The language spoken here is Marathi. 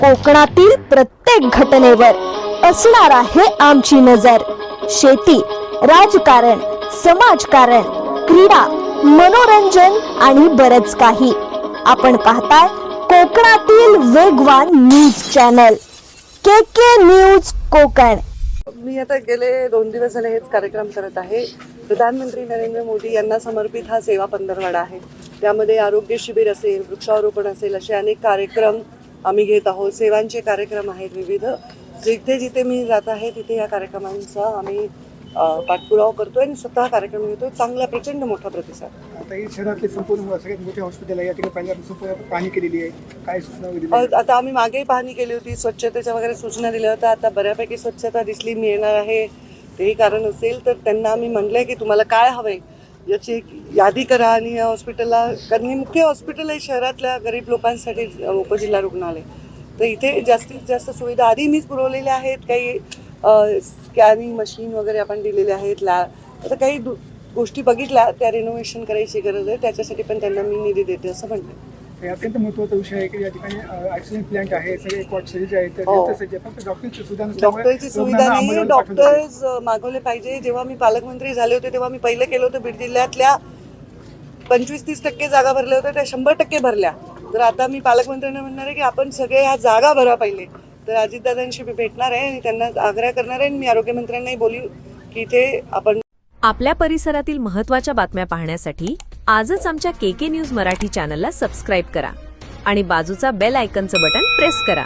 कोकणातील प्रत्येक घटनेवर असणार आहे आमची नजर. शेती राजकारण समाजकारण क्रीडा मनोरंजन आणि बरच काही. आपण पाहताय कोकणातील वेगवान news channel. K K news Kokan. मी आता गेले दोन दिवस झाले हेच कार्यक्रम करत आहे. प्रधानमंत्री नरेंद्र मोदी यांना समर्पित हा सेवा पंधरवाडा आहे. त्यामध्ये आरोग्य शिबिर असेल वृक्षारोपण असेल असे अनेक कार्यक्रम आम्ही घेत आहोत. सेवांचे कार्यक्रम आहेत विविध. जिथे जिथे मी जात आहे तिथे या कार्यक्रमांचा आम्ही पाठपुरावा करतोय आणि स्वतः कार्यक्रम घेतोय. चांगला प्रचंड मोठा प्रतिसाद. आता ही शहरातली संपूर्ण सगळ्यात मोठी हॉस्पिटल आहे. या ठिकाणी पहिल्यांदा संपूर्ण पाहणी केलेली आहे. काय सूचना आता आम्ही मागेही पाहणी केली होती. स्वच्छतेच्या वगैरे सूचना दिल्या होत्या. आता बऱ्यापैकी स्वच्छता दिसली मी येणार आहे. तेही कारण असेल तर त्यांना आम्ही म्हणलंय की तुम्हाला काय हवंय? याची एक यादी करा आणि या हॉस्पिटलला कारण हे मुख्य हॉस्पिटल आहे शहरातल्या गरीब लोकांसाठी उपजिल्हा रुग्णालय. तर इथे जास्तीत जास्त सुविधा आधी मीच पुरवलेल्या आहेत. काही स्कॅनिंग मशीन वगैरे आपण दिलेले आहेत. लॅ आता काही दु- गोष्टी बघितल्या त्या रिनोव्हेशन करायची गरज आहे. त्याच्यासाठी पण त्यांना मी निधी देते असं म्हणते. हे अत्यंत महत्त्वाचा विषय आहे की या ठिकाणी ऑक्सिजन प्लांट आहे सगळे कॉट सरीज आहेत तर हो. डॉक्टरची सुविधा नसल्यामुळे डॉक्टरची सुविधा रुग्णांना नाही. डॉक्टर्स मागवले पाहिजे जेव्हा मी पालकमंत्री झाले होते तेव्हा मी पहिले केलं होतं बीड जिल्ह्यातल्या पंचवीस तीस टक्के जागा भरल्या होत्या त्या शंभर टक्के भरल्या तर आता मी पालकमंत्र्यांना म्हणणार आहे की आपण सगळे ह्या जागा भरा पहिले तर अजितदादांशी मी भेटणार आहे आणि त्यांना आग्रह करणार आहे आणि मी आरोग्यमंत्र्यांनाही बोलीन की इथे आपण आपल्या परिसरातील महत्त्वाच्या बातम्या पाहण्यासाठी आजच आमच्या के के न्यूज मराठी चॅनलला सबस्क्राईब करा आणि बाजूचा बेल आयकनचं बटन प्रेस करा.